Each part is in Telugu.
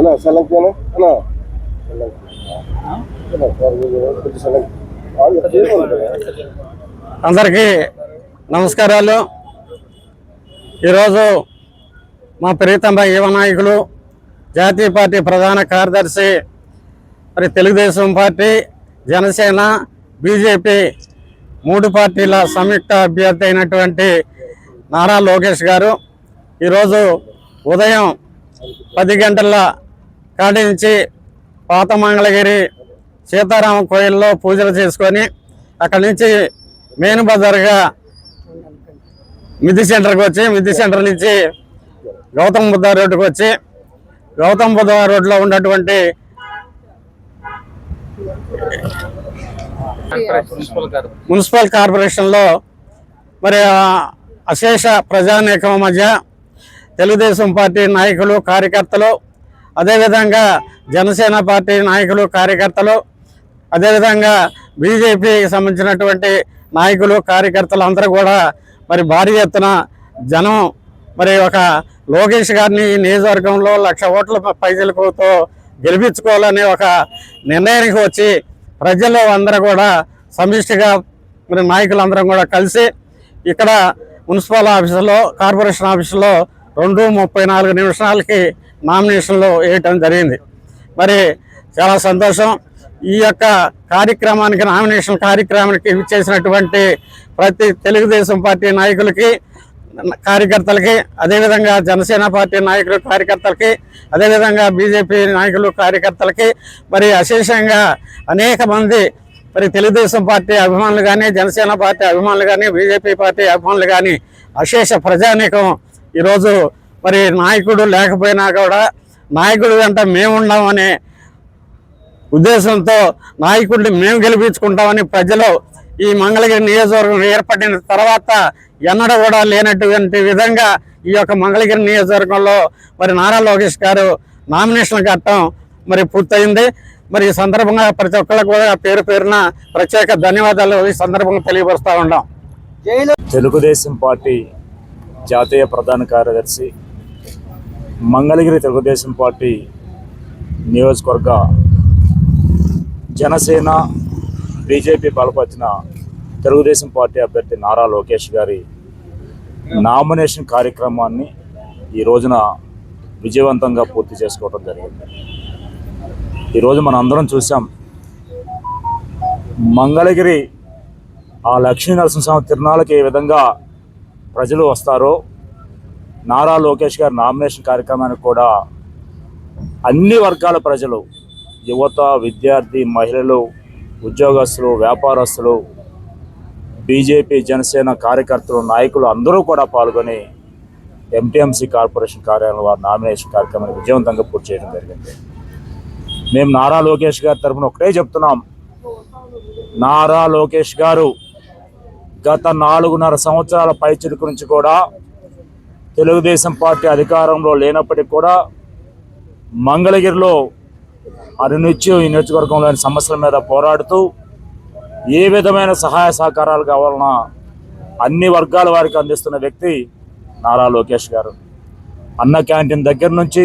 అన్నా సెలెక్ట్ అన్నా అన్నా. అందరికీ నమస్కారాలు. ఈరోజు మా ప్రీతమ యువ నాయకులు జాతీయ పార్టీ ప్రధాన కార్యదర్శి మరి తెలుగుదేశం పార్టీ జనసేన బీజేపీ మూడు పార్టీల సంయుక్త అభ్యర్థి అయినటువంటి నారా లోకేష్ గారు. ఈరోజు ఉదయం పది గంటల కాటి నుంచి పాత మంగళగిరి సీతారామ కోయిల్లో పూజలు చేసుకొని అక్కడి నుంచి మెయిన్ బజార్గా మిద్ది సెంటర్కి వచ్చి మిద్ది సెంటర్ నుంచి గౌతమ్ బుద్ధ రోడ్డుకి వచ్చి గౌతమ్ బుద్ధ రోడ్లో ఉన్నటువంటి మున్సిపల్ కార్పొరేషన్లో మరి అశేష ప్రజానేకం మధ్య తెలుగుదేశం పార్టీ నాయకులు కార్యకర్తలు అదేవిధంగా జనసేన పార్టీ నాయకులు కార్యకర్తలు అదేవిధంగా బీజేపీకి సంబంధించినటువంటి నాయకులు కార్యకర్తలు అందరూ కూడా మరి భారీ ఎత్తున జనం మరి ఒక లోకేష్ గారిని నియోజకవర్గంలో లక్ష ఓట్ల పైసలతో గెలిపించుకోవాలనే ఒక నిర్ణయానికి వచ్చి ప్రజలు అందరూ కూడా సమిష్టిగా మరి నాయకులందరం కూడా కలిసి ఇక్కడ మున్సిపల్ ఆఫీసులో కార్పొరేషన్ ఆఫీసులో రెండు ముప్పై నాలుగు నిమిషాలకి నామినేషన్లో వేయటం జరిగింది. మరి చాలా సంతోషం. ఈ యొక్క కార్యక్రమానికి నామినేషన్ కార్యక్రమానికి చేసినటువంటి ప్రతి తెలుగుదేశం పార్టీ నాయకులకి కార్యకర్తలకి అదేవిధంగా జనసేన పార్టీ నాయకులు కార్యకర్తలకి అదేవిధంగా బీజేపీ నాయకులు కార్యకర్తలకి మరి అశేషంగా అనేక మంది మరి తెలుగుదేశం పార్టీ అభిమానులు కానీ జనసేన పార్టీ అభిమానులు కానీ బీజేపీ పార్టీ అభిమానులు కానీ అశేష ప్రజానీకం ఈరోజు మరి నాయకుడు లేకపోయినా కూడా నాయకుడు వెంట మేమున్నామనే ఉద్దేశంతో నాయకుడిని మేము గెలిపించుకుంటామని ప్రజలు ఈ మంగళగిరి నియోజకవర్గం ఏర్పడిన తర్వాత ఎన్నడూ కూడా లేనటువంటి విధంగా ఈ యొక్క మంగళగిరి నియోజకవర్గంలో మరి నారా లోకేష్ గారు నామినేషన్ కట్టడం మరి పూర్తయింది. మరి ఈ సందర్భంగా ప్రతి ఒక్కరికి కూడా పేరు పేరున ప్రత్యేక ధన్యవాదాలు ఈ సందర్భంగా తెలియపరుస్తూ ఉన్నాం. తెలుగుదేశం పార్టీ జాతీయ ప్రధాన కార్యదర్శి మంగళగిరి తెలుగుదేశం పార్టీ నియోజకవర్గ జనసేన బీజేపీ బలపరిచిన తెలుగుదేశం పార్టీ అభ్యర్థి నారా లోకేష్ గారి నామినేషన్ కార్యక్రమాన్ని ఈ రోజున విజయవంతంగా పూర్తి చేసుకోవడం జరిగింది. ఈరోజు మనం అందరం చూసాం మంగళగిరి ఆ లక్ష్మీ నరసింహస్వామి తిరునాళ్ళకి ఏ విధంగా ప్రజలు వస్తారో నారా లోకేష్ గారి నామినేషన్ కార్యక్రమానికి కూడా అన్ని వర్గాల ప్రజలు యువత విద్యార్థి మహిళలు ఉద్యోగస్తులు వ్యాపారస్తులు బీజేపీ జనసేన కార్యకర్తలు నాయకులు అందరూ కూడా పాల్గొని ఎంటీఎంసీ కార్పొరేషన్ కార్యాలయం వారి నామినేషన్ కార్యక్రమాన్ని విజయవంతంగా పూర్తి చేయడం జరిగింది. మేము నారా లోకేష్ గారి తరఫున ఒకటే చెప్తున్నాం. నారా లోకేష్ గారు గత నాలుగున్నర సంవత్సరాల పైచిలుకు నుంచి కూడా తెలుగుదేశం పార్టీ అధికారంలో లేనప్పటికీ కూడా మంగళగిరిలో అనునిత్యం ఈ నియోజకవర్గంలోని సమస్యల మీద పోరాడుతూ ఏ విధమైన సహాయ సహకారాలు కావాలన్నా అన్ని వర్గాల వారికి అందిస్తున్న వ్యక్తి నారా లోకేష్ గారు. అన్న క్యాంటీన్ దగ్గర నుంచి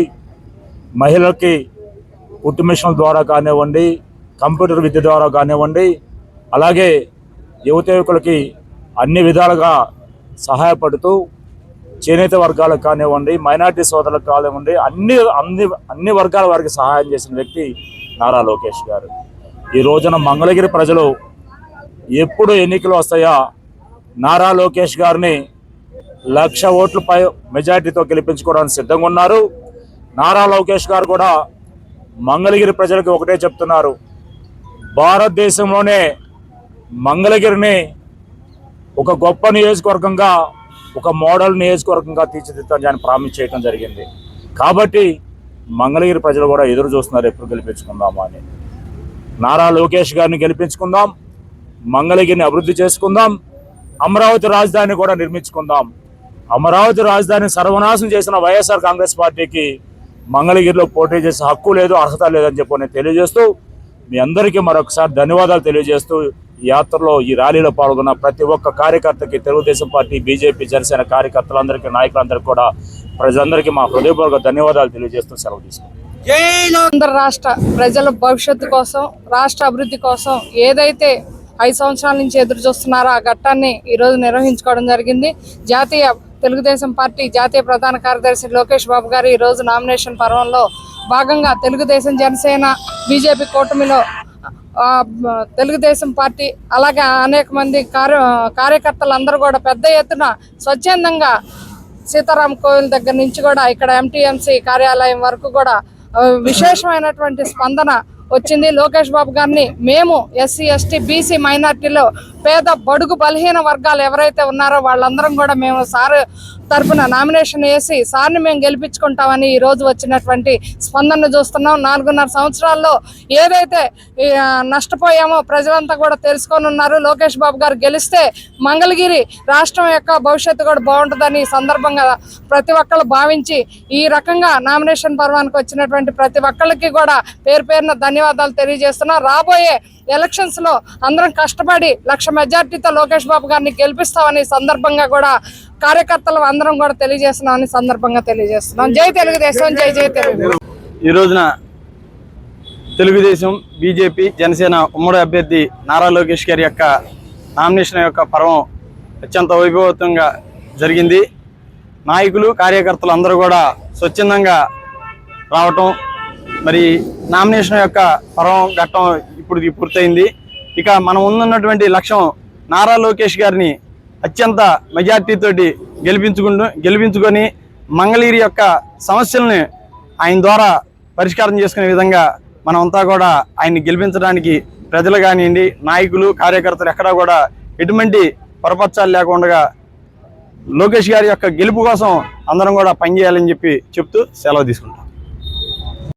మహిళలకి కుట్టు మిషన్ల ద్వారా కానివ్వండి కంప్యూటర్ విద్య ద్వారా కానివ్వండి అలాగే యువత యువకులకి అన్ని విధాలుగా సహాయపడుతూ చేనేత వర్గాలకు కానివ్వండి మైనార్టీ సోదరులకు కానివ్వండి అన్ని అన్ని అన్ని వర్గాల వారికి సహాయం చేసిన వ్యక్తి నారా లోకేష్ గారు. ఈ రోజున మంగళగిరి ప్రజలు ఎప్పుడు ఎన్నికలు వస్తాయా? నారా లోకేష్ గారిని లక్ష ఓట్లు పై మెజార్టీతో గెలిపించుకోవడానికి సిద్ధంగా ఉన్నారు. నారా లోకేష్ గారు కూడా మంగళగిరి ప్రజలకు ఒకటే చెప్తున్నారు. భారతదేశంలోనే మంగళగిరిని ఒక గొప్ప నియోజకవర్గంగా ఒక మోడల్ నియోజకవర్గంగా తీర్చిదిద్దాలని ఆయన ప్రామిస్ చేయడం జరిగింది. కాబట్టి మంగళగిరి ప్రజలు కూడా ఎదురు చూస్తున్నారు ఎప్పుడు గెలిపించుకుందామా అని. నారా లోకేష్ గారిని గెలిపించుకుందాం మంగళగిరిని అభివృద్ధి చేసుకుందాం అమరావతి రాజధాని కూడా నిర్మించుకుందాం. అమరావతి రాజధాని సర్వనాశం చేసిన వైఎస్ఆర్ కాంగ్రెస్ పార్టీకి మంగళగిరిలో పోటీ చేసే హక్కు లేదు అర్హత లేదని చెప్పి నేను తెలియజేస్తూ మీ అందరికీ మరొకసారి ధన్యవాదాలు తెలియజేస్తూ యాత్రలో ఈ ర్యాలీలో పాల్గొన్న ప్రతి ఒక్క కార్యకర్తకి తెలుగుదేశం పార్టీ బీజేపీ జనసేన కార్యకర్తలందరికీ నాయకులందరికీ కూడా ప్రజలందరికీ మా హృదయపూర్వక ధన్యవాదాలు తెలియజేస్తూ సెలవు తీసుకుంటాం ఆంధ్ర రాష్ట్ర ప్రజల భవిష్యత్తు కోసం రాష్ట్ర అభివృద్ధి కోసం ఏదైతే ఐదు సంవత్సరాల నుంచి ఎదురు చూస్తున్నారో ఆ ఘట్టాన్ని ఈరోజు నిర్వహించుకోవడం జరిగింది. జాతీయ తెలుగుదేశం పార్టీ జాతీయ ప్రధాన కార్యదర్శి లోకేష్ బాబు గారు ఈ రోజు నామినేషన్ పర్వంలో భాగంగా తెలుగుదేశం జనసేన బీజేపీ కూటమిలో తెలుగుదేశం పార్టీ అలాగే అనేక మంది కార్య కార్యకర్తలందరూ కూడా పెద్ద ఎత్తున స్వచ్ఛందంగా సీతారాం కోవిల్ దగ్గర నుంచి కూడా ఇక్కడ ఎంటీఎంసీ కార్యాలయం వరకు కూడా విశేషమైనటువంటి స్పందన వచ్చింది. లోకేష్ బాబు గారిని మేము ఎస్సీ ఎస్టీ బీసీ మైనార్టీలో పేద బడుగు బలహీన వర్గాలు ఎవరైతే ఉన్నారో వాళ్ళందరం కూడా మేము సార్ తరపున నామినేషన్ వేసి సార్ని మేము గెలిపించుకుంటామని ఈ రోజు వచ్చినటువంటి స్పందనను చూస్తున్నాం. నాలుగున్నర సంవత్సరాల్లో ఏదైతే నష్టపోయామో ప్రజలంతా కూడా తెలుసుకొని ఉన్నారు. లోకేష్ బాబు గారు గెలిస్తే మంగళగిరి రాష్ట్రం యొక్క భవిష్యత్తు కూడా బాగుంటుందని ఈ సందర్భంగా ప్రతి ఒక్కళ్ళు భావించి ఈ రకంగా నామినేషన్ పర్వానికి వచ్చినటువంటి ప్రతి ఒక్కళ్ళకి కూడా పేరు పేరున ధన్యవాదాలు తెలియజేస్తున్నా. రాబోయే ఎలక్షన్స్లో అందరం కష్టపడి లక్ష మెజార్టీతో లోకేష్ బాబు గారిని గెలిపిస్తామని సందర్భంగా కూడా కార్యకర్తలు అందరం కూడా తెలియజేస్తున్నామని సందర్భంగా తెలియజేస్తున్నాం. జై తెలుగుదేశం జై జై తెలుగు. ఈ రోజున తెలుగుదేశం బీజేపీ జనసేన ఉమ్మడి అభ్యర్థి నారా లోకేష్ గారి యొక్క నామినేషన్ యొక్క పర్వం అత్యంత వైభవతంగా జరిగింది. నాయకులు కార్యకర్తలు అందరూ కూడా స్వచ్ఛందంగా రావటం మరి నామినేషన్ యొక్క పర్వం ఘట్టం ఇప్పుడు పూర్తయింది. ఇక మనం ఉన్నటువంటి లక్ష్యం నారా లోకేష్ గారిని అత్యంత మెజార్టీతోటి గెలిపించుకుంటూ గెలిపించుకొని మంగళగిరి యొక్క సమస్యల్ని ఆయన ద్వారా పరిష్కారం చేసుకునే విధంగా మనమంతా కూడా ఆయన్ని గెలిపించడానికి ప్రజలు కానివ్వండి నాయకులు కార్యకర్తలు ఎక్కడా కూడా ఎటువంటి పొరపచ్చాలు లేకుండా లోకేష్ గారి యొక్క గెలుపు కోసం అందరం కూడా పనిచేయాలని చెప్పి చెప్తూ సెలవు తీసుకుంటాం.